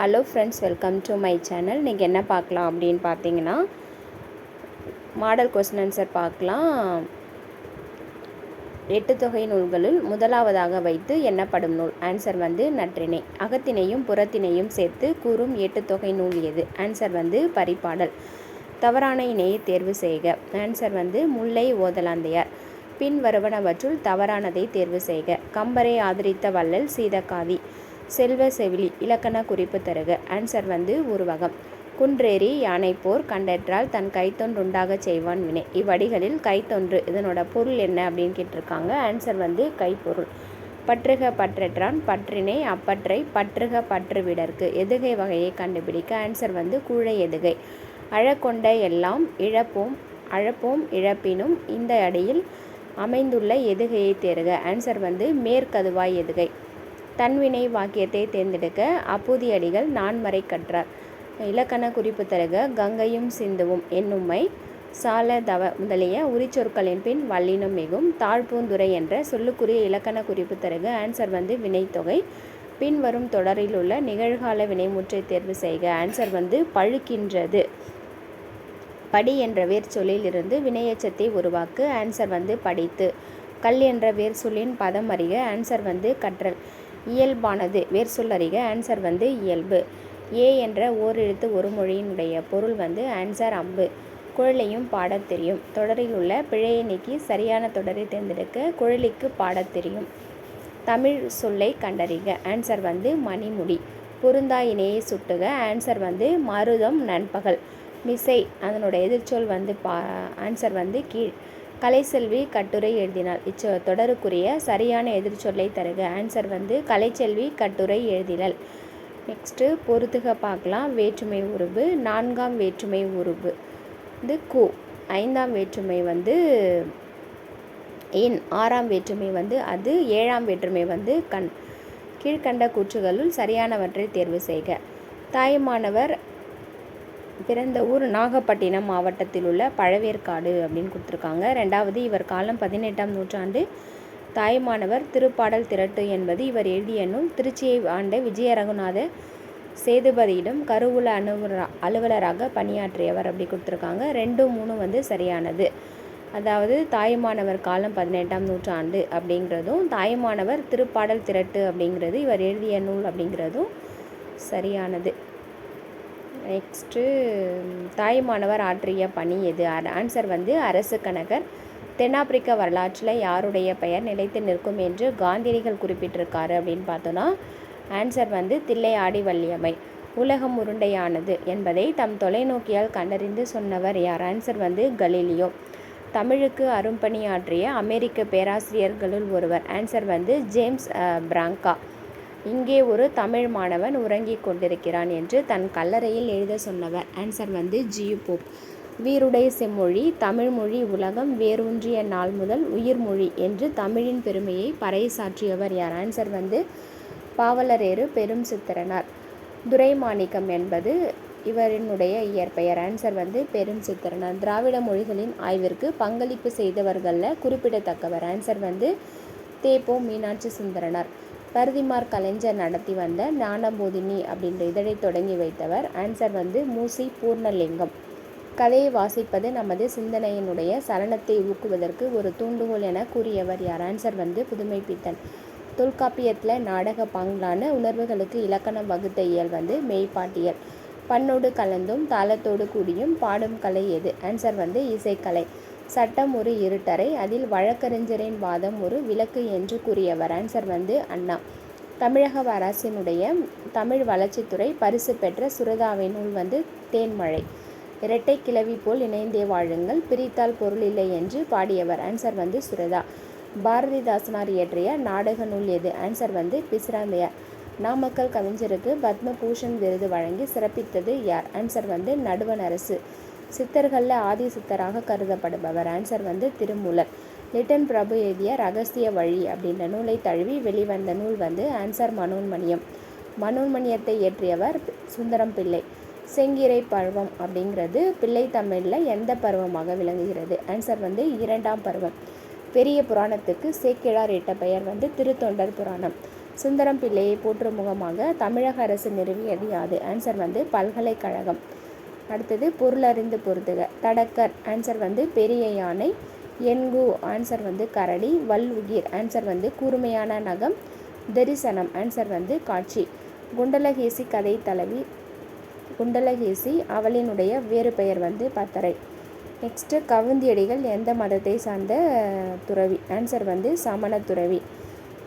Hello friends welcome to my channel இன்றைக்கி என்ன பார்க்கலாம் அப்படின்னு பார்த்தீங்கன்னா மாடல் கொஸ்டின் ஆன்சர் பார்க்கலாம். எட்டு தொகை நூல்களில் முதலாவதாக வைத்து எண்ணப்படும் நூல். ஆன்சர் வந்து நற்றினை. அகத்தினையும் புறத்தினையும் சேர்த்து கூறும் எட்டு தொகை நூல் எது? ஆன்சர் வந்து பரிபாடல் தவறான இணையை தேர்வு செய்க. ஆன்சர் வந்து முல்லை ஓதலாந்தையார். பின் வருவனவற்றுள் தவறானதை தேர்வு செய்க. கம்பரை ஆதரித்த வள்ளல் சீதக்காதி. செல்வ செவிலி இலக்கண குறிப்பு தருக. ஆன்சர் வந்து உருவகம். குன்றேறி யானைப்போர் கண்டற்றால் தன் கைத்தொன்றுண்டாகச் செய்வான் வினை. இவ்வடிகளில் கைத்தொன்று இதனோட பொருள் என்ன அப்படின்னு கேட்டிருக்காங்க. ஆன்சர் வந்து கைப்பொருள். பற்றுக பற்றற்றான் பற்றினை அப்பற்றை பற்றுக பற்று விடற்கு எதுகை வகையை கண்டுபிடிக்க ஆன்சர் வந்து கூழை எதுகை. அழக்கொண்ட எல்லாம் இழப்போம் அழப்போம் இழப்பினும் இந்த அடியில் அமைந்துள்ள எதுகையை தேர்க. ஆன்சர் வந்து மேற்கதுவாய் எதுகை. தன்வினை வாக்கியத்தை தேர்ந்தெடுக்க அப்பூதியடிகள் நான்மறை கற்றார். இலக்கண குறிப்பு தருக கங்கையும் சிந்துவும் என்னும்மை சால தவ முதலிய உரிச்சொற்களின் பின் வல்லினம் மிகும். தாழ்பூந்துரை என்ற சொல்லுக்குரிய இலக்கண குறிப்பு தருக ஆன்சர் வந்து வினைத்தொகை பின்வரும் தொடரில் உள்ள நிகழ்கால வினைமுற்றை தேர்வு செய்க. ஆன்சர் வந்து பழுக்கின்றது. படி என்ற வேர் சொல்லிலிருந்து வினையச்சத்தை உருவாக்கு. ஆன்சர் வந்து படித்து. கல் என்ற வேர் சொல்லின் பதம் அறிக. ஆன்சர் வந்து கற்றல். இயல்பானது. வேர் சொல்லறிக ஆன்சர் வந்து இயல்பு. ஏ என்ற ஓரெழுத்து ஒரு மொழியினுடைய பொருள் வந்து ஆன்சர் அம்பு. குழலையும் பாடத் தெரியும். தொடரில் உள்ள பிழையை நீக்கி சரியான தொடரை தேர்ந்தெடுக்க குழலிக்கு பாடத் தெரியும். தமிழ் சொல்லை கண்டறிக. ஆன்சர் வந்து மணிமுடி. பொருந்தா இணையை சுட்டுக. ஆன்சர் வந்து மருதம் நண்பகல். மிசை அதனோட எதிர்ச்சொல் வந்து பா ஆன்சர் வந்து கீழ். கலைசெல்வி கட்டுரை எழுதினாள். இச்ச தொடருக்குரிய சரியான எதிர்ச்சொல்லை தருக. ஆன்சர் வந்து கலைச்செல்வி கட்டுரை எழுதினல் நெக்ஸ்ட்டு பொறுத்துக பார்க்கலாம். வேற்றுமை உருவு நான்காம் வேற்றுமை உருவு இது கு. ஐந்தாம் வேற்றுமை வந்து எண். ஆறாம் வேற்றுமை வந்து அது. ஏழாம் வேற்றுமை வந்து கண். கீழ்கண்ட கூற்றுகளுள் சரியானவற்றை தேர்வு செய்க. தாயுமானவர் பிறந்த ஊர் நாகப்பட்டினம் மாவட்டத்தில் உள்ள பழவேற்காடு அப்படின்னு கொடுத்துருக்காங்க. ரெண்டாவது இவர் காலம் பதினெட்டாம் நூற்றாண்டு தாய்மானவர் திருப்பாடல் திரட்டு என்பது இவர் எழுதிய நூல் திருச்சியை ஆண்ட விஜயரகுநாத சேதுபதியிடம் கருவூல அலுவலரா அலுவலராக பணியாற்றியவர் அப்படி கொடுத்துருக்காங்க. ரெண்டு மூணு வந்து சரியானது. அதாவது தாயுமானவர் காலம் பதினெட்டாம் நூற்றாண்டு அப்படிங்கிறதும் தாயுமானவர் திருப்பாடல் திரட்டு அப்படிங்கிறது இவர் எழுதிய நூல் அப்படிங்கிறதும் சரியானது. நெக்ஸ்ட்டு தாய்மானவர் ஆற்றிய பணி எது? ஆன்சர் வந்து அரசு கணக்கர் தென்னாப்பிரிக்க வரலாற்றில் யாருடைய பெயர் நிலைத்து நிற்கும் என்று காந்தியடிகள் குறிப்பிட்டிருக்காரு அப்படின்னு பார்த்தோன்னா ஆன்சர் வந்து தில்லையாடி வள்ளியம்மை. உலகம் உருண்டையானது என்பதை தம் தொலைநோக்கியால் கண்டறிந்து சொன்னவர் யார்? ஆன்சர் வந்து கலீலியோ. தமிழுக்கு அரும்பணியாற்றிய அமெரிக்க பேராசிரியர்களுள் ஒருவர். ஆன்சர் வந்து ஜேம்ஸ் பிராங்கா. இங்கே ஒரு தமிழ் மாணவன் உறங்கிக் கொண்டிருக்கிறான் என்று தன் கல்லறையில் எழுத சொன்னவர். ஆன்சர் வந்து ஜியு போப் வீருடைய செம்மொழி தமிழ்மொழி உலகம் வேரூன்றிய நாள் முதல் உயிர்மொழி என்று தமிழின் பெருமையை பறைசாற்றியவர் யார்? ஆன்சர் வந்து பாவலரேறு பெரும் சித்திரனார் துரைமாணிக்கம் என்பது இவரினுடைய இயற்பெயர். ஆன்சர் வந்து பெரும் சித்திரனார் திராவிட மொழிகளின் ஆய்விற்கு பங்களிப்பு செய்தவர்களில் குறிப்பிடத்தக்கவர். ஆன்சர் வந்து தேப்போ மீனாட்சி சுந்தரனார். பருதிமார் கலைஞர் நடத்தி வந்த ஞானபோதினி அப்படின்ற இதழை தொடங்கி வைத்தவர். ஆன்சர் வந்து மூசி பூர்ணலிங்கம். கதையை வாசிப்பது நமது சிந்தனையினுடைய சலனத்தை ஊக்குவதற்கு ஒரு தூண்டுகோல் என கூறியவர் யார்? ஆன்சர் வந்து புதுமை பித்தன் தொல்காப்பியத்தில் நாடக பங்களான உணர்வுகளுக்கு இலக்கணம் வகுத்த இயல் வந்து மெய்ப்பாட்டியல். பண்ணோடு கலந்தும் தாளத்தோடு கூடியும் பாடும் கலை எது? ஆன்சர் வந்து இசைக்கலை. சட்டம் ஒரு இருட்டறை அதில் வழக்கறிஞரின் வாதம் ஒரு விளக்கு என்று கூறியவர். ஆன்சர் வந்து அண்ணா. தமிழக அரசினுடைய தமிழ் வளர்ச்சித்துறை பரிசு பெற்ற சுரதாவின் நூல் வந்து தேன்மழை. இரட்டை கிளவி போல் இணைந்தே வாழுங்கள் பிரித்தால் பொருள் இல்லை என்று பாடியவர். ஆன்சர் வந்து சுரதா. பாரதிதாசனார் இயற்றிய நாடக நூல் எது? ஆன்சர் வந்து பிசிராந்தையார். நாமக்கல் கவிஞருக்கு பத்மபூஷன் விருது வழங்கி சிறப்பித்தது யார்? ஆன்சர் வந்து நடுவன் அரசு. சித்தர்களில் ஆதி சித்தராக கருதப்படுபவர். ஆன்சர் வந்து திருமூலர். லிட்டன் பிரபு எழுதிய ரகசிய வழி அப்படின்ற நூலை தழுவி வெளிவந்த நூல் வந்து ஆன்சர் மனோன்மணியம். மனோன்மணியத்தை இயற்றியவர் சுந்தரம் பிள்ளை. செங்கிரை பருவம் அப்படிங்கிறது பிள்ளை தமிழில் எந்த பருவமாக விளங்குகிறது? ஆன்சர் வந்து இரண்டாம் பருவம். பெரிய புராணத்துக்கு சேக்கிழார் இட்ட பெயர் வந்து திருத்தொண்டர் புராணம். சுந்தரம் பிள்ளையை போற்றும் முகமாக தமிழக அரசு நிறுவியது யாது? ஆன்சர் வந்து பல்கலைக்கழகம். அடுத்தது பொருளறிந்து பொறுத்துக தடக்கர் ஆன்சர் வந்து பெரிய யானை. என்கு ஆன்சர் வந்து கரடி. வல்உகிர் ஆன்சர் வந்து கூர்மையான நகம். தரிசனம் ஆன்சர் வந்து காட்சி. குண்டலகேசி கதை தலைவி. குண்டலகேசி அவளினுடைய வேறு பெயர் வந்து பத்தரை. நெக்ஸ்ட்டு கவுந்தியடிகள் எந்த மதத்தை சார்ந்த துறவி? ஆன்சர் வந்து சமண துறவி.